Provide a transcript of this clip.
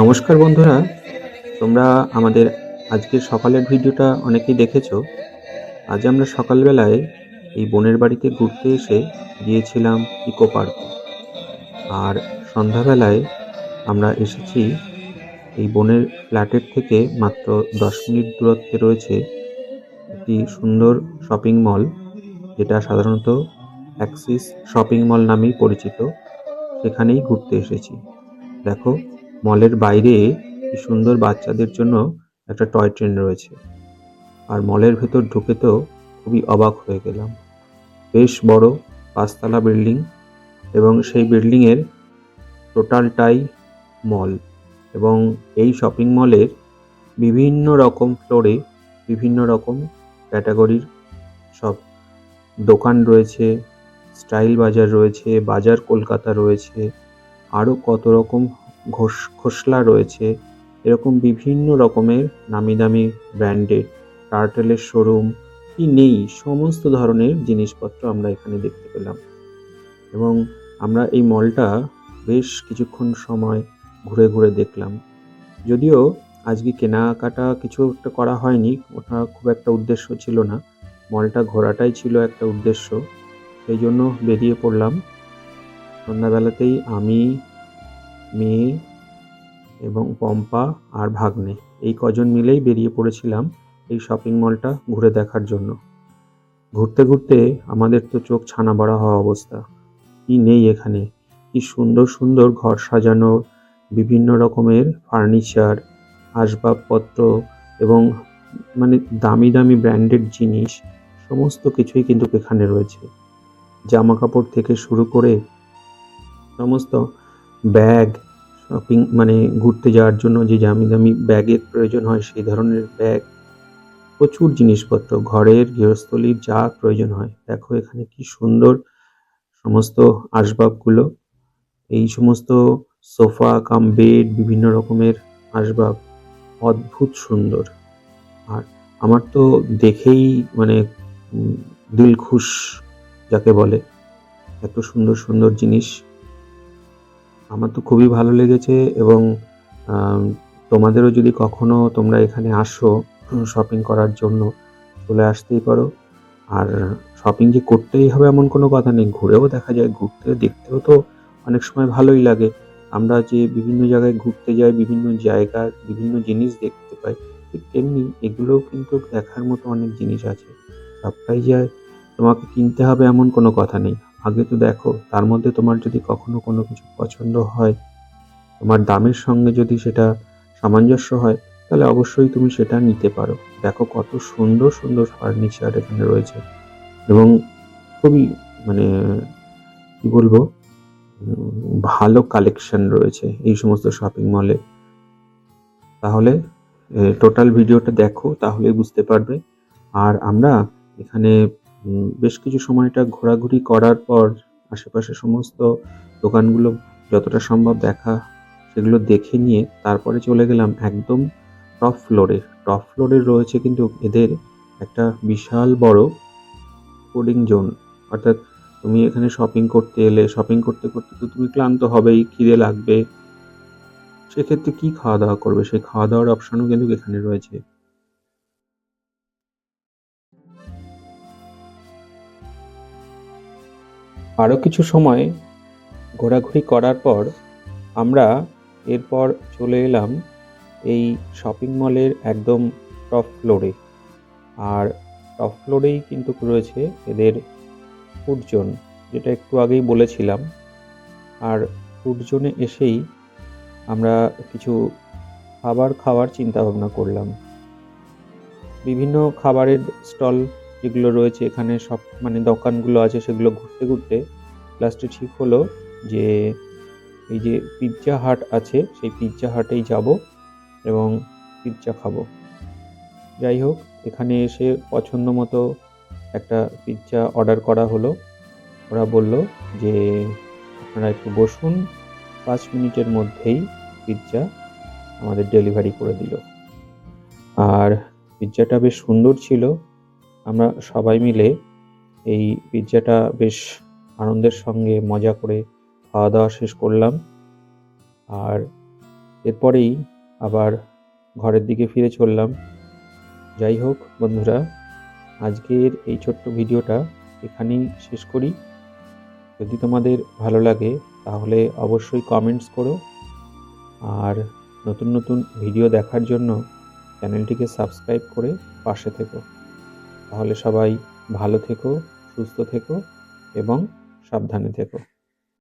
নমস্কার বন্ধুরা, তোমরা আমাদের আজকের সকালের ভিডিওটা অনেকেই দেখেছ। আজ আমরা সকালবেলায় এই বোনের বাড়িতে ঘুরতে এসে গিয়েছিলাম ইকো পার্কে। আর সন্ধ্যাবেলায় আমরা এসেছি এই বোনের ফ্ল্যাটের থেকে মাত্র দশ মিনিট দূরত্বে রয়েছে একটি সুন্দর শপিং মল। যেটা সাধারণত অ্যাক্সিস শপিং মল নামেই পরিচিত। সেখানেই ঘুরতে এসেছি। দেখো, মলের বাইরে কি সুন্দর বাচ্চাদের জন্য একটা টয় ট্রেন রয়েছে। আর মলের ভেতর ঢুকে তো খুবই অবাক হয়ে গেলাম। বেশ বড় পাঁচতলা বিল্ডিং এবং সেই বিল্ডিংয়ের টোটালটাই মল এবং এই শপিং মলের বিভিন্ন রকম ফ্লোরে বিভিন্ন রকম ক্যাটাগরির সব দোকান রয়েছে, স্টাইল বাজার রয়েছে, বাজার কলকাতা রয়েছে, আরও কত রকম ঘোষ, খোসলা রয়েছে, এরকম বিভিন্ন রকমের নামি দামি ব্র্যান্ডের টার্টেলের শোরুম কি নেই, সমস্ত ধরনের জিনিসপত্র আমরা এখানে দেখতে পেলাম। এবং আমরা এই মলটা বেশ কিছুক্ষণ সময় ঘুরে ঘুরে দেখলাম। যদিও আজকে কেনাকাটা কিছু একটা করা হয়নি, ওটা খুব একটা উদ্দেশ্য ছিল না। মলটা ঘোরাটাই ছিল একটা উদ্দেশ্য। সেই জন্য বেরিয়ে পড়লাম। সন্ধ্যাবেলাতেই আমি, মেয়ে এবং পম্পা আর ভাগ্নে এই কজন মিলেই বেরিয়ে পড়েছিলাম এই শপিং মলটা ঘুরে দেখার জন্য। ঘুরতে ঘুরতে আমাদের তো চোখ ছানা বড়া হওয়া অবস্থা। কি নেই এখানে? কি সুন্দর সুন্দর ঘর সাজানো বিভিন্ন রকমের ফার্নিচার আসবাবপত্র এবং মানে দামি দামি ব্র্যান্ডেড জিনিস, সমস্ত কিছুই কিন্তু এখানে রয়েছে। জামা কাপড় থেকে শুরু করে সমস্ত ব্যাগ শপিং মানে ঘুরতে যাওয়ার জন্য যে দামি দামি ব্যাগের প্রয়োজন হয় সেই ধরনের ব্যাগ প্রচুর জিনিসপত্র, ঘরের গৃহস্থলীর যা প্রয়োজন হয়। দেখো এখানে কি সুন্দর সমস্ত আসবাবগুলো। এই সমস্ত সোফা কাম বেড বিভিন্ন রকমের আসবাব। অদ্ভুত সুন্দর। আর আমার তো দেখেই মানে দিল খুশ যাকে বলে। এত সুন্দর সুন্দর জিনিস। আমার তো খুবই ভালো লেগেছে এবং তোমাদেরও যদি কখনো তোমরা এখানে আসো শপিং করার জন্য, চলে আসতেই পারো। আর শপিং যে করতেই হবে এমন কোনো কথা নেই। ঘুরেও দেখা যায়, ঘুরতে, দেখতেও তো অনেক সময় ভালোই লাগে। আমরা যে বিভিন্ন জায়গায় ঘুরতে যাই, বিভিন্ন জায়গার বিভিন্ন জিনিস দেখতে পাই, ঠিক তেমনি এগুলোও কিন্তু দেখার মতো অনেক জিনিস আছে। সবটাই যে তোমাকে কিনতে হবে এমন কোনো কথা নেই। আগে তো দেখো, তার মধ্যে তোমার যদি কখনো কোনো কিছু পছন্দ হয়, তোমার দামের সঙ্গে যদি সেটা সামঞ্জস্য হয়, তাহলে অবশ্যই তুমি সেটা নিতে পারো। দেখো কত সুন্দর সুন্দর ফার্নিচার এখানে রয়েছে। এবং খুবই মানে কি বলব? ভালো কালেকশন রয়েছে এই সমস্ত শপিং মলে তাহলে টোটাল ভিডিওটা দেখো তাহলে বুঝতে পারবে। আর আমরা এখানে বেশ কিছু সময়টা ঘোরাঘুরি করার পর আশেপাশে সমস্ত দোকানগুলো যতটা সম্ভব দেখা, সেগুলো দেখে নিয়ে তারপরে চলে গেলাম একদম টপ ফ্লোরে টপ ফ্লোরে রয়েছে কিন্তু এদের একটা বিশাল বড় ফুডিং জোন অর্থাৎ তুমি এখানে শপিং করতে এলে শপিং করতে করতে তো তুমি ক্লান্ত হবেই, খিদে লাগবে। সেক্ষেত্রে কি খাওয়া দাওয়া করবে? সেই খাওয়া দাওয়ার অপশনও কিন্তু এখানে রয়েছে। আরও কিছু সময় ঘোরাঘুরি করার পর আমরা এরপর চলে এলাম এই শপিং মলের একদম টপ ফ্লোরে আর টপ ফ্লোরেই কিন্তু রয়েছে এদের ফুড জোন যেটা একটু আগেই বলেছিলাম। আর ফুড জোনে এসেই আমরা কিছু খাবার খাওয়ার চিন্তা ভাবনা করলাম। বিভিন্ন খাবারের স্টল যেগুলো রয়েছে এখানে সব মানে দোকানগুলো আছে সেগুলো ঘুরতে ঘুরতে লাস্টে ঠিক হলো যে এই যে পিৎজা হাট আছে, সেই পিৎজা হাটেই যাব এবং পিৎজা খাব। যাই হোক, এখানে এসে পছন্দ মতো একটা পিৎজা অর্ডার করা হলো। ওরা বলল যে, আপনারা একটু বসুন, পাঁচ মিনিটের মধ্যেই পিৎজা আমাদের ডেলিভারি করে দিল। আর পিৎজাটা বেশ সুন্দর ছিল। আমরা সবাই মিলে এই পিৎজাটা বেশ আনন্দের সঙ্গে মজা করে খাওয়া দাওয়া শেষ করলাম। আর এরপরেই আবার ঘরের দিকে ফিরে চললাম। যাই হোক, বন্ধুরা আজকের এই ছোট্ট ভিডিওটা এখানেই শেষ করি। যদি তোমাদের ভালো লাগে, তাহলে অবশ্যই কমেন্টস করো। আর নতুন নতুন ভিডিও দেখার জন্য চ্যানেলটিকে সাবস্ক্রাইব করে পাশে থেকো। তাহলে সবাই ভালো থেকো, সুস্থ থেকো এবং সাবধানে থেকো।